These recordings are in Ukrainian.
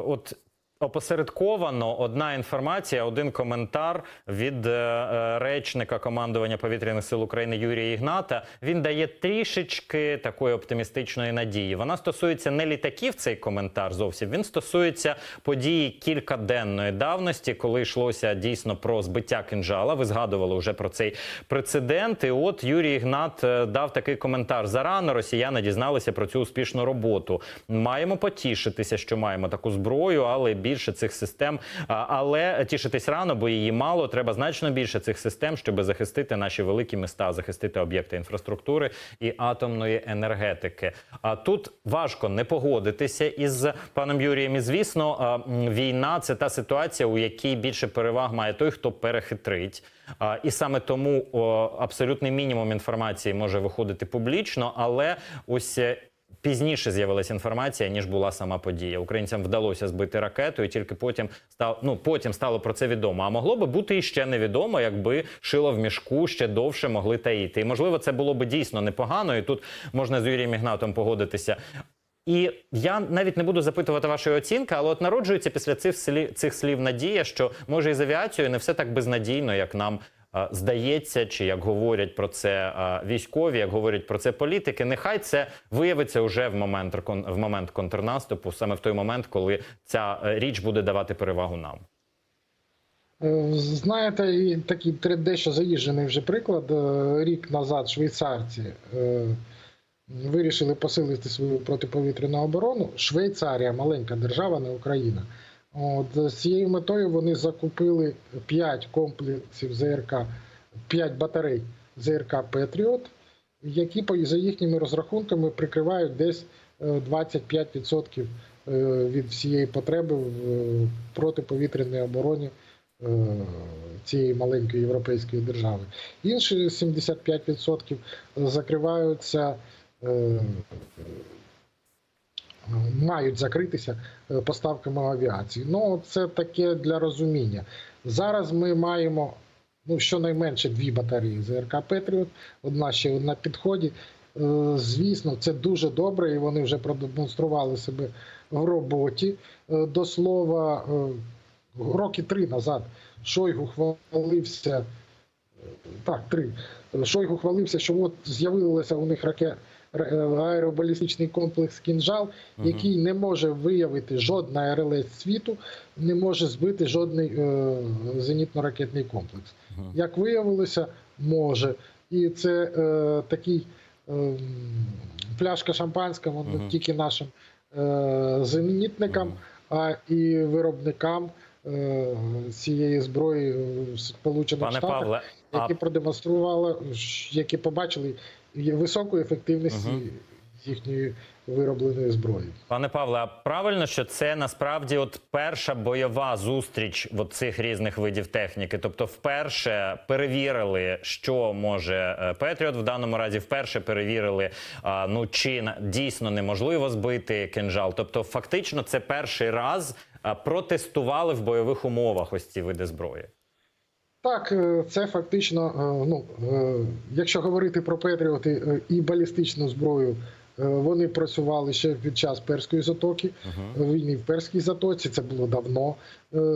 От опосередковано одна інформація, один коментар від е, е, речника командування повітряних сил України Юрія Ігната. Він дає трішечки такої оптимістичної надії. Вона стосується не літаків. Цей коментар зовсім він стосується події кількаденної давності, коли йшлося дійсно про збиття кинжала. Ви згадували вже про цей прецедент. І от Юрій Ігнат е, дав такий коментар. Зарано росіяни дізналися про цю успішну роботу. Маємо потішитися, що маємо таку зброю, але більше цих систем. Але тішитись рано, бо її мало. Треба значно більше цих систем, щоб захистити наші великі міста, захистити об'єкти інфраструктури і атомної енергетики. А тут важко не погодитися із паном Юрієм. І звісно, війна це та ситуація, у якій більше переваг має той, хто перехитрить. І саме тому абсолютний мінімум інформації може виходити публічно, але ось е, пізніше з'явилася інформація, ніж була сама подія. Українцям вдалося збити ракету, і тільки потім стало, ну, потім стало про це відомо. А могло би бути і ще невідомо, якби шило в мішку ще довше могли таїти. І можливо, це було би дійсно непогано. І тут можна з Юрієм Ігнатом погодитися. І я навіть не буду запитувати вашої оцінки, але от народжується після цих слів, цих слів надія, що може і з авіацією не все так безнадійно, як нам здається, чи як говорять про це військові, як говорять про це політики. Нехай це виявиться вже в момент в момент контрнаступу, саме в той момент, коли ця е, річ буде давати перевагу нам. Е, Знаєте, і такий дещо заїжджений вже приклад. Е, Рік назад швейцарці вирішили посилити свою протиповітряну оборону. Швейцарія, маленька держава, не Україна. От, з цією метою вони закупили 5 комплексів ЗРК, 5 батарей ЗРК Петріот, які за їхніми розрахунками прикривають десь е, 25% е, від всієї потреби в е, протиповітряній обороні е, цієї маленької європейської держави. Інші 75% закриваються, е, мають закритися е, поставками авіації. Ну, це таке для розуміння. Зараз ми маємо ну, щонайменше дві батареї ЗРК Петріот, одна ще на підході. Е, Звісно, це дуже добре, і вони вже продемонстрували себе в роботі. Е, До слова, роки три назад Шойгу хвалився. Так, три. Шойгу хвалився, що от з'явилося у них раке, ре- аеробалістичний комплекс Кінжал, який не може виявити жодна РЛС світу, не може збити жодний е, зенітно-ракетний комплекс. Як виявилося, може. І це е, такий е, пляшка шампанського не Мгм. тільки нашим е, зенітникам, Мгм. а і виробникам е, цієї зброї в Сполучених Штатах, а які продемонстрували, які побачили є високу ефективність Мгм. їхньої виробленої зброї. Пане Павле, а правильно, що це насправді от перша бойова зустріч от цих різних видів техніки. Тобто, вперше перевірили, що може е, Петріот в даному разі, вперше перевірили, ну чи дійсно неможливо збити кинжал. Тобто, фактично, це перший раз протестували в бойових умовах ось ці види зброї. Так, е, це фактично, е, ну, е, якщо говорити про Петріоти і балістичну зброю, вони працювали ще під час перської затоки, Угу. війни в перській затоці, це було давно.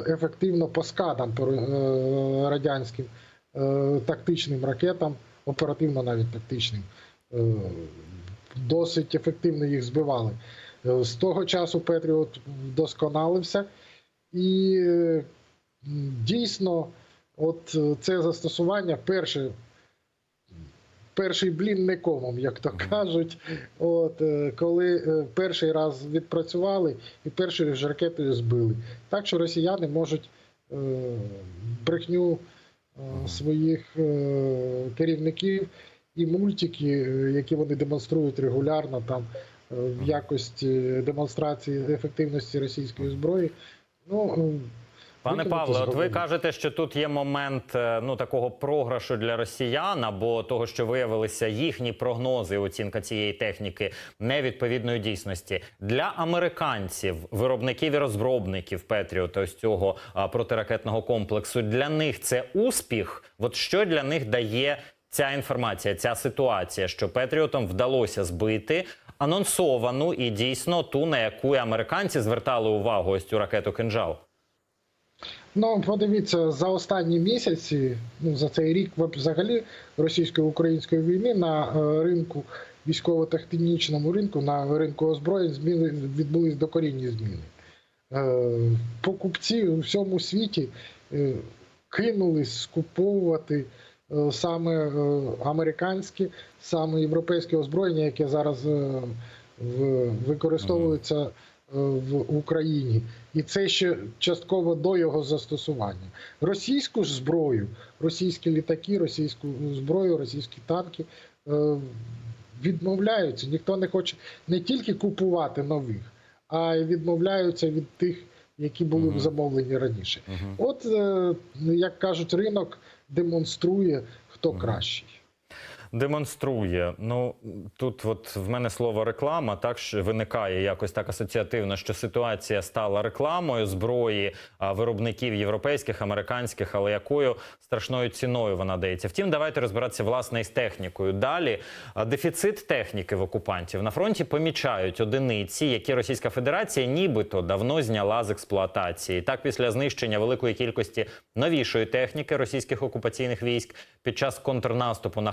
Ефективно по скадам по радянським тактичним ракетам, оперативно навіть тактичним, досить ефективно їх збивали. З того часу Петріот вдосконалився і дійсно. От е, це застосування перше, перший блін не комом, як то кажуть. От е, коли е, перший раз відпрацювали і першою ж ракетою збили. Так що росіяни можуть брехню своїх керівників і мультики, які вони демонструють регулярно там в якості демонстрації ефективності російської зброї. Ну, Пане Павле, от ви кажете, що тут є момент е, ну такого програшу для росіян, або того, що виявилися їхні прогнози, оцінка цієї техніки невідповідної дійсності для американців, виробників і розробників Петріота, ось цього а, протиракетного комплексу. Для них це успіх. От що для них дає ця інформація, ця ситуація, що Петріотам вдалося збити анонсовану і дійсно ту, на яку і американці звертали увагу ось цю ракету кинжал. Ну, подивіться, за останні місяці, ну за цей рік взагалі російсько-української війни на е, ринку військово-технічному ринку, на ринку озброєнь зміни відбулись докорінні зміни. Е, Покупці у всьому світі е, кинулись скуповувати саме американське, саме європейське озброєння, яке зараз використовується в Україні. І це ще частково до його застосування. Російську ж зброю, російські літаки, російську зброю, російські танки е, відмовляються. Ніхто не хоче не тільки купувати нових, а й відмовляються від тих, які були Мгм. замовлені раніше. От, е, як кажуть, ринок демонструє, хто Мгм. кращий. Демонструє. Ну тут, от в мене слово реклама, так що виникає якось так асоціативно, що ситуація стала рекламою зброї виробників європейських, американських, але якою страшною ціною вона дається. Втім, давайте розбиратися власне із технікою. Далі дефіцит техніки в окупантів на фронті помічають одиниці, які Російська Федерація нібито давно зняла з експлуатації. Так, після знищення великої кількості новішої техніки російських окупаційних військ під час контрнаступу на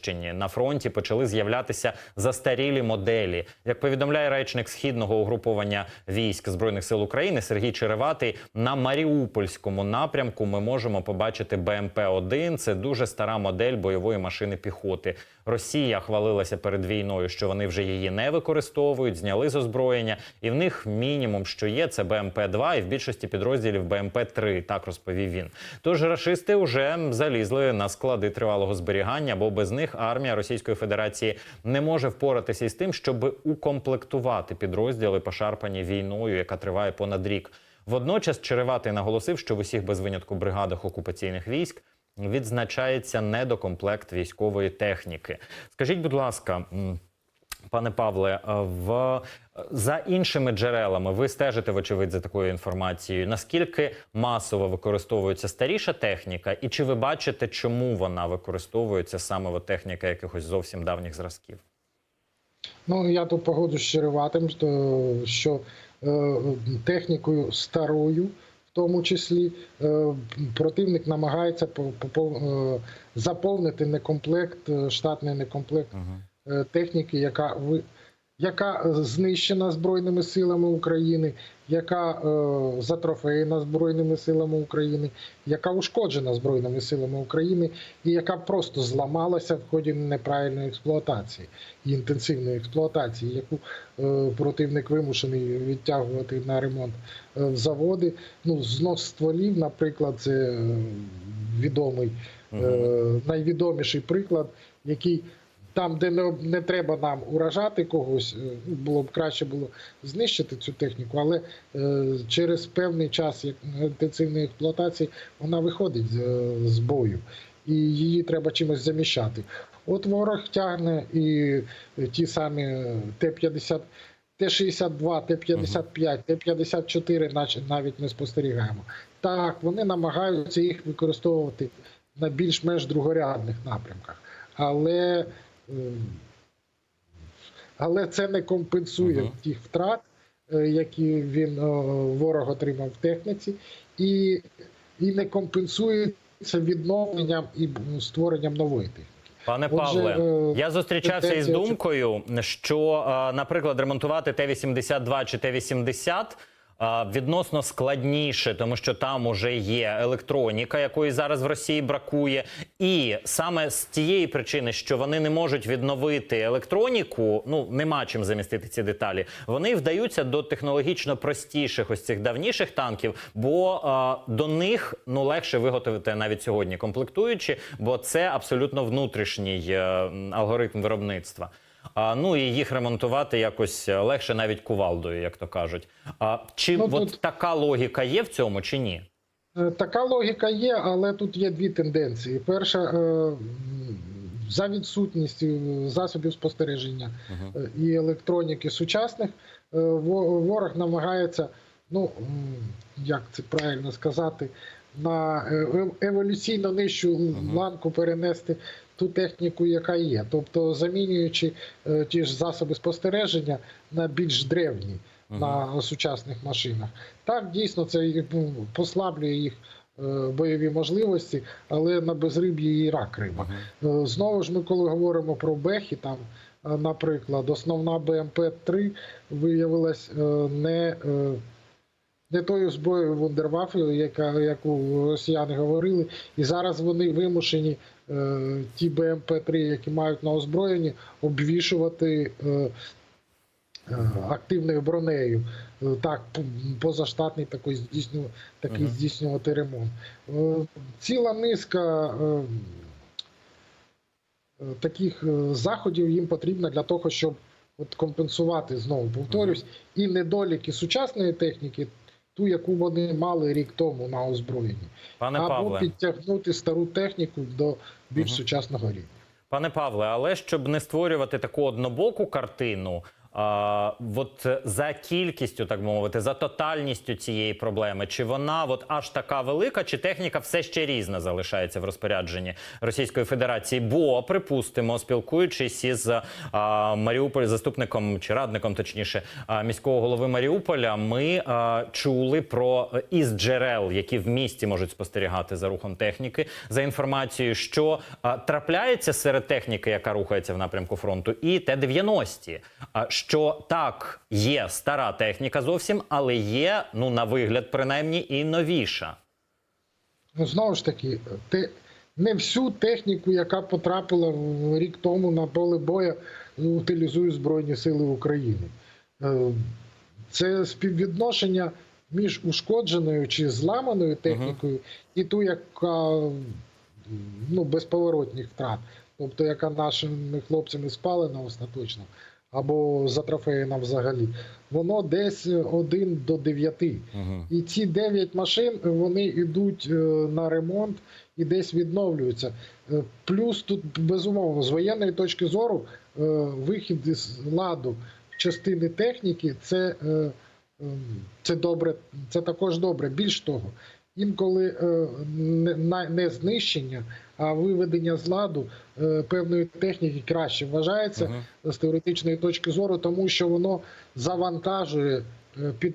Харківщині на фронті почали з'являтися застарілі моделі. Як повідомляє речник східного угруповання військ збройних сил України Сергій Череватий, на Маріупольському напрямку ми можемо побачити БМП-1. Це дуже стара модель бойової машини піхоти. Росія хвалилася перед війною, що вони вже її не використовують, зняли з озброєння, і в них мінімум, що є, це БМП-2, і в більшості підрозділів БМП-3, Так розповів він. Тож рашисти вже залізли на склади тривалого зберігання, бо без них армія Російської Федерації не може впоратися із тим, щоб укомплектувати підрозділи, пошарпані війною, яка триває понад рік. Водночас Череватий наголосив, що в усіх без винятку бригадах окупаційних військ відзначається недокомплект військової техніки. Скажіть, будь ласка. Пане Павле, е, в за іншими джерелами ви стежите, вочевидь, за такою інформацією. Наскільки масово використовується старіша техніка, і чи ви бачите, чому вона використовується саме от техніка якихось зовсім давніх зразків? Ну, я тут погоджуюсь з Череватим, що, що е, технікою старою, в тому числі, е, противник намагається е, заповнити некомплект, е, штатний некомплект техніки, яка. Яка е, знищена Збройними силами України, яка е, затрофеєна Збройними силами України, яка ушкоджена Збройними силами України, і яка просто зламалася в ході неправильної експлуатації і інтенсивної експлуатації, яку е, противник вимушений відтягувати на ремонт е, в заводи. Ну, знос стволів, наприклад, це е, відомий, е, найвідоміший приклад, який там, де не, не треба нам уражати когось, е, було б краще було знищити цю техніку, але е, через певний час як інтенсивної експлуатації вона виходить з, з бою, і її треба чимось заміщати. От ворог тягне і ті самі Т-50, Т-62, Т-55, Т-54 наче навіть не спостерігаємо. Так, вони намагаються їх використовувати на більш-менш другорядних напрямках. Але, але це не компенсує Мгм. тих втрат, е, які він е, ворог отримав в техніці, і, і не компенсується відновленням і створенням нової техніки. Пане Отже, Павле, е, я зустрічався із думкою, що, наприклад, ремонтувати Т-82 чи Т-80 е, відносно складніше, тому що там уже є електроніка, якої зараз в Росії бракує, і саме з тієї причини, що вони не можуть відновити електроніку, ну нема чим замістити ці деталі. Вони вдаються до технологічно простіших ось цих давніших танків, бо е, до них ну легше виготовити навіть сьогодні комплектуючі, бо це абсолютно внутрішній е, м, алгоритм виробництва. А, ну і їх ремонтувати якось е, легше навіть кувалдою, як то кажуть. А чи Ну, от тут- така логіка є в цьому, чи ні? Е, Така логіка є, але тут є дві тенденції. Перша, е, за відсутністю засобів спостереження і електроніки сучасних, ворог намагається, ну як це правильно сказати, на еволюційно нижчу ланку перенести ту техніку, яка є, тобто замінюючи е, ті ж засоби спостереження на більш древні на сучасних машинах. Так, дійсно, це ну, послаблює їх е, бойові можливості, але на безриб'ї і рак риба. Е, Знову ж ми, коли говоримо про бехи, там, наприклад, основна БМП-3 виявилась не, не тою зброєю Вундерваффе, яка, яку росіяни говорили, і зараз вони вимушені е, ті БМП-3, які мають на озброєнні, обвішувати е, е, активною бронею. Е, Так, позаштатний такий здійснювати, такий Мгм. здійснювати ремонт. Е, Ціла низка таких заходів їм потрібно для того, щоб от компенсувати знову повторюсь, і недоліки сучасної техніки, ту, яку вони мали рік тому на озброєнні, Пане або Павле. підтягнути стару техніку до більш угу. сучасного рівня. Пане Павле, але щоб не створювати таку однобоку картину, а, от е, за кількістю, так мовити, за тотальністю цієї проблеми, чи вона от аж така велика, чи техніка все ще різна залишається в розпорядженні Російської Федерації? Бо припустимо, спілкуючись із а, Маріуполь, заступником чи радником, точніше, а, міського голови Маріуполя, ми а, чули про е, із джерел, які в місті можуть спостерігати за рухом техніки, за інформацією, що а, трапляється серед техніки, яка рухається в напрямку фронту, і Т-90. А, Що так, є стара техніка зовсім, але є, ну на вигляд, принаймні, і новіша. Ну, знову ж таки, те, не всю техніку, яка потрапила рік тому на поле бою, ну, утилізують Збройні Сили України. Е, Це співвідношення між ушкодженою чи зламаною технікою і ту, яка ну, безповоротних втрат, тобто яка нашими хлопцями спалена остаточно, або за затрофеєна взагалі. Воно десь один до дев'яти. Угу. І ці 9 машин вони йдуть е, на ремонт і десь відновлюються. Е, Плюс тут безумовно з воєнної точки зору е, вихід із ладу частини техніки це, ем, це добре, це також добре. Більш того, інколи не, не знищення, а виведення з ладу е, певної техніки краще вважається Мгм. з теоретичної точки зору, тому що воно завантажує е, під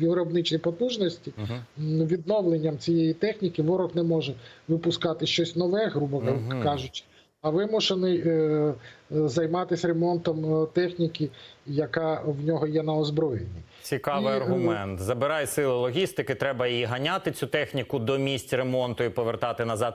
виробничі потужності. М, Відновленням цієї техніки ворог не може випускати щось нове, грубо кажучи, а вимушений е, е, займатися ремонтом техніки, яка в нього є на озброєнні. Цікавий І, аргумент. Забирай сили логістики, треба її ганяти цю техніку до місць ремонту і повертати назад.